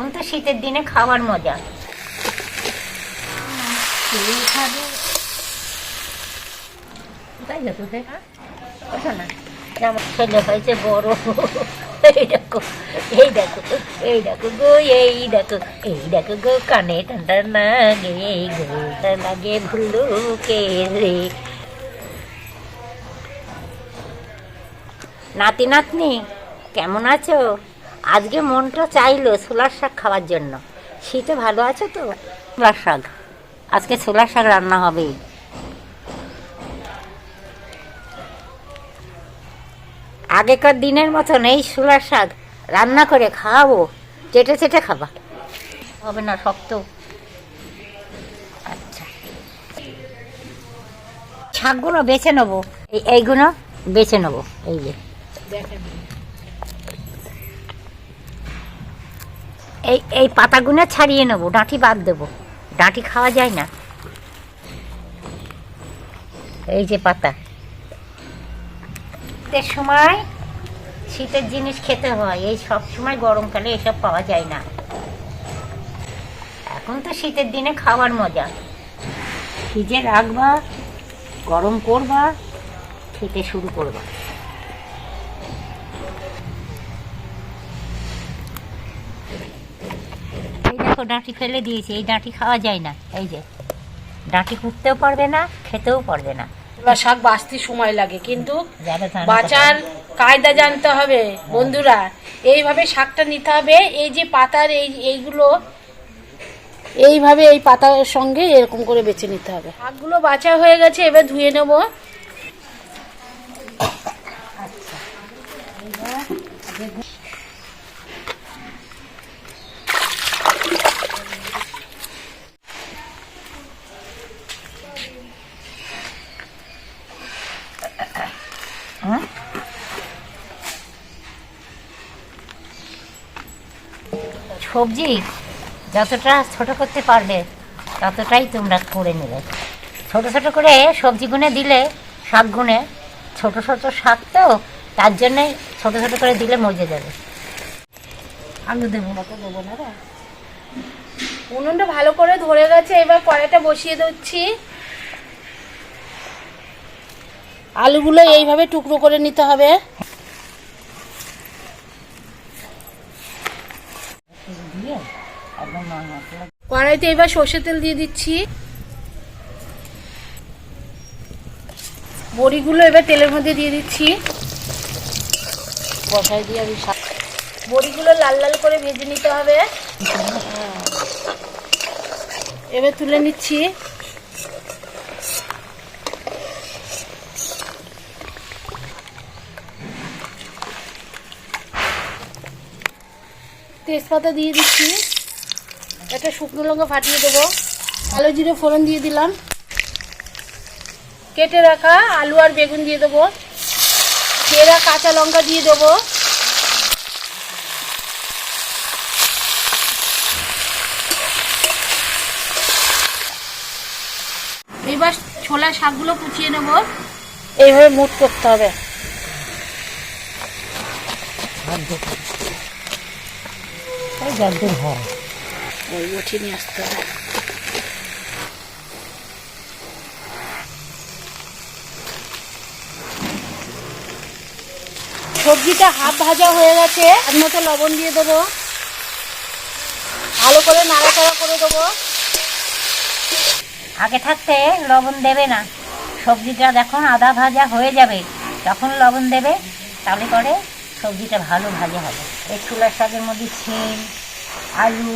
এখন তো শীতের দিনে খাওয়ার মজা। খাবে ছেলে হয়েছে বড়। এই দেখো এই দেখো এই দেখো গো, এই দেখো এই দেখো গো, কানে ঠান্ডা লাগে গোটা লাগে ভুলুকে রে নাতি নাতনি কেমন আছো? আজকে মনটা চাইলো ছোলার শাক খাওয়ার জন্য। শীতে ভালো আছো তো? ছোলার শাক। আজকে ছোলার শাক রান্না হবে। আগেকার দিনের মতন এই ছোলার শাক রান্না করে খাওয়াবো চেটে চেটে খাবা। হবে না শক্ত। আচ্ছা। শাকগুলো বেছে নেব। এইগুলো বেছে নেব এই যে। এই এই পাতাগুলো ছাড়িয়ে নেব, ডাঁটি বাদ দেবো। ডাঁটি খাওয়া যায় না। এই যে পাতা। শীতের সময় শীতের জিনিস খেতে হয়, এই সব সময় গরমকালে এসব পাওয়া যায় না। এখন তো শীতের দিনে খাওয়ার মজা। ফ্রিজে রাখবা, গরম করবা, খেতে শুরু করবা। দেখো ডাঁটি ফেলে দিয়েছি এই ডাঁটি খাওয়া যায় না। এই যে ডাঁটি কুটতেও পারবে না খেতেও পারবে না। শাক বাঁচতে সময় লাগে কিন্তু বাঁচার কায়দা জানতে হবে বন্ধুরা। এইভাবে শাকটা নিতে হবে এই যে পাতার এই এইগুলো এইভাবে এই পাতার সঙ্গে এরকম করে বেছে নিতে হবে। শাকগুলো বাঁচা হয়ে গেছে এবার ধুয়ে নেব। হ্যাঁ? সবজি, যতটা ছোট করতে পারবে, ততটাই তোমরা করে নেবে। ছোট ছোট করে সবজি গুনে দিলে, শাক গুনে, ছোট ছোট শাক তো তার জন্যে ছোট ছোট করে দিলে মজে যাবে। আলু দেবো না তো, দেবো না উনুনটা ভালো করে ধরে গেছে, এবার কড়াইটা বসিয়ে দিচ্ছি। আলুগুলো এইভাবে টুকরো করে নিতে হবে। কড়াইতে এবার সর্ষের তেল দিয়ে দিচ্ছি। বড়িগুলো এবার তেলের মধ্যে দিয়ে দিচ্ছি। বসাই দিয়ে আমি বড়িগুলো লাল লাল করে ভেজে নিতে হবে। হ্যাঁ। এবার তুলে নিচ্ছি। তেজপাতা দিয়ে দিচ্ছি। একটা শুকনো লঙ্কা ফাটিয়ে দেবো। কালো জিরে ফোড়ন দিয়ে দিলাম। কেটে রাখা আলু আর বেগুন দিয়ে দেবো। চেরা কাঁচা লঙ্কা দিয়ে দেবো। এবার ছোলা শাকগুলো কুচিয়ে নেব। এইভাবে মুট করতে হবে। জলদির হয়। ওই নিয়ে আসতে হবে সবজিটা হাফ ভাজা হয়ে গেছে। আর মতো লবণ দিয়ে দেবো। ভালো করে নাড়াচাড়া করে দেবো। আগে থাকতে লবণ দেবে না। সবজিটা যখন আদা ভাজা হয়ে যাবে তখন লবণ দেবে, তাহলে করে সবজিটা ভালো ভাজা হবে। এই চুলার শাকের মধ্যে শিম আলু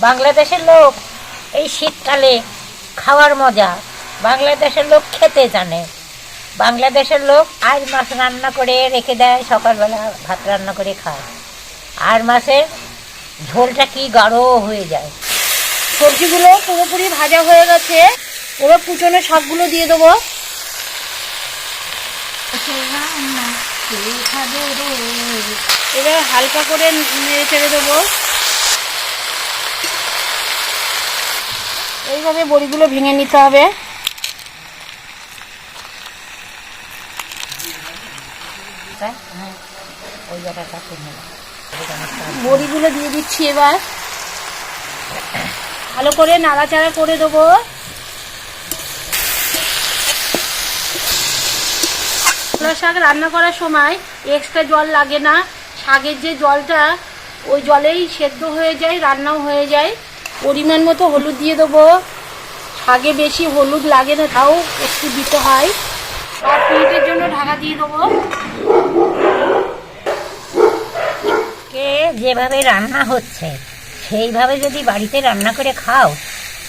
বাংলাদেশের লোক এই শীতকালে খাওয়ার মজা। বাংলাদেশের লোক খেতে জানে। বাংলাদেশের লোক আর মাছ রান্না করে রেখে দেয়, সকালবেলা ভাত রান্না করে খায়। আর মাছের ঝোলটা কি গাঢ় হয়ে যায়। সবজিগুলো পুরোপুরি ভাজা হয়ে গেছে। এবার কুচনো শাকগুলো দিয়ে দেবো। এবার হালকা করে নেড়ে চেড়ে দেবো। এইভাবে বড়িগুলো ভেঙে নিতে হবে। বড়িগুলো দিয়ে দিচ্ছি এবার। ভালো করে নাড়াচাড়া করে দেবো। ছোলা শাক রান্না করার সময় এক্সট্রা জল লাগে না। শাকের যে জলটা, ওই জলেই সেদ্ধ হয়ে যায়, রান্নাও হয়ে যায়। পরিমাণ মতো হলুদ দিয়ে দেবো। শাকে বেশি হলুদ লাগে না, তাও একটু দিতে হয়। পাঁচ মিনিটের জন্য ঢাকা দিয়ে দেবো। কে যেভাবে রান্না হচ্ছে, সেইভাবে যদি বাড়িতে রান্না করে খাও,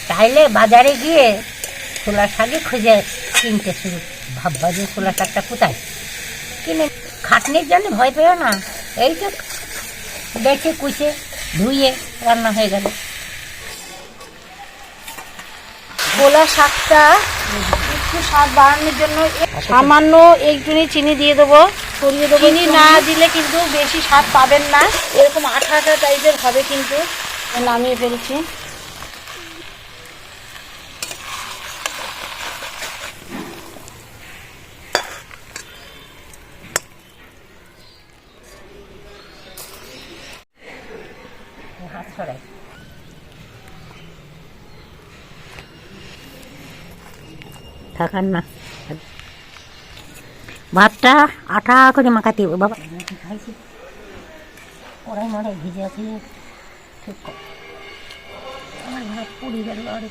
তাইলে বাজারে গিয়ে ছোলা শাকই খুঁজে কিনতে শুরু ভাববা যে ছোলা শাকটা কোথায়? কিনে খাটনির জন্য ভয় পেও না। এই তো বেছে কুচে ধুয়ে রান্না হয়ে গেল। ছোলা শাকটা একটু স্বাদ বাড়ানোর জন্য সামান্য একটুনি চিনি দিয়ে দেবো। সরিয়ে দেবো চিনি না দিলে কিন্তু বেশি স্বাদ পাবেন না। এরকম আঠা আঠা টাইপের হবে কিন্তু। নামিয়ে ফেলছি। ছড়াই থাকার না। ভাতটা আটা করে মাখাতে হবে বাবা। খাইছি। ওরাই ভিজে আছে ঠিক আমার ভাত পুড়ি গেল আরে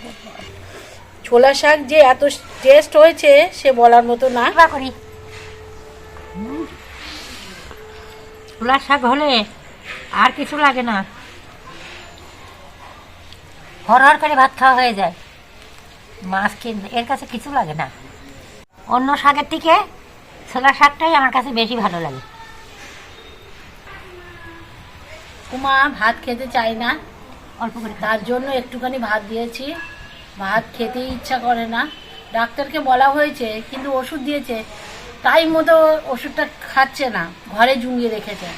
ছোলা শাক যে এত টেস্ট হয়েছে সে বলার মতো না। বা করি। ছোলার শাক হলে আর কিছু লাগে না। হরহর করে ভাত খাওয়া হয়ে যায়। মাছ কিনতে এর কাছে কিছু লাগে না। অন্য শাকের থেকে ছোলা শাকটাই আমার কাছে বেশি ভালো লাগে। উমা ভাত খেতে চায় না। অল্প করে তার জন্য একটুখানি ভাত দিয়েছি। ভাত খেতেই ইচ্ছা করে না। ডাক্তারকে বলা হয়েছে কিন্তু ওষুধ দিয়েছে। টাইম মতো ওষুধটা খাচ্ছে না। ঘরে জুঙ্গিয়ে রেখেছে।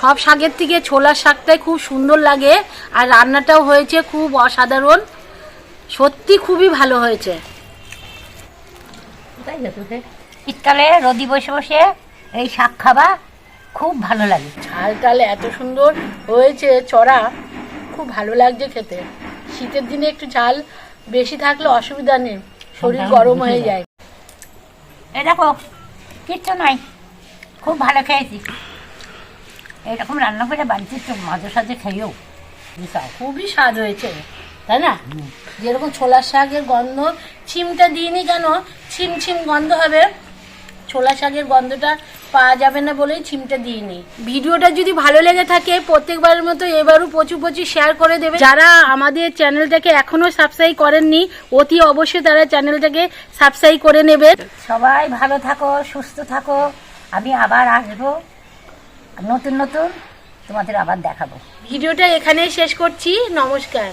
সব শাকের থেকে ছোলার শাকটাই খুব সুন্দর লাগে আর রান্নাটাও হয়েছে খুব অসাধারণ। সত্যি খুবই ভালো হয়েছে। শীতকালে রোদি বসে বসে এই শাক খাবা খুব ভালো লাগে। ঝাল টাল এত সুন্দর হয়েছে চড়া খুব ভালো লাগছে খেতে। শীতের দিনে একটু ঝাল বেশি থাকলে অসুবিধা নেই শরীর গরম হয়ে যায়। এই দেখো কিচ্ছু নাই খুব ভালো খেয়েছি। এরকম রান্না করে বাড়িতে একটু মাঝে সাজে খেয়েও। খুবই স্বাদ হয়েছে। তাই না? যেরকম ছোলার শাকের গন্ধ ছিমটা দিইনি কেন? ছিম ছিম গন্ধ হবে। ছোলা শাকের গন্ধটা পাওয়া যাবে না বলেই ছিমটা দিইনি। ভিডিওটা যদি ভালো লেগে থাকে প্রত্যেকবারের মতো এবারও প্রচুর প্রচুর শেয়ার করে দেবে। যারা আমাদের চ্যানেলটাকে এখনও সাবস্ক্রাইব করেননি অতি অবশ্যই তারা চ্যানেলটাকে সাবস্ক্রাইব করে নেবে। সবাই ভালো থাকো সুস্থ থাকো। আমি আবার আসব। নতুন নতুন তোমাদের আবার দেখাবো। ভিডিওটা এখানেই শেষ করছি। নমস্কার।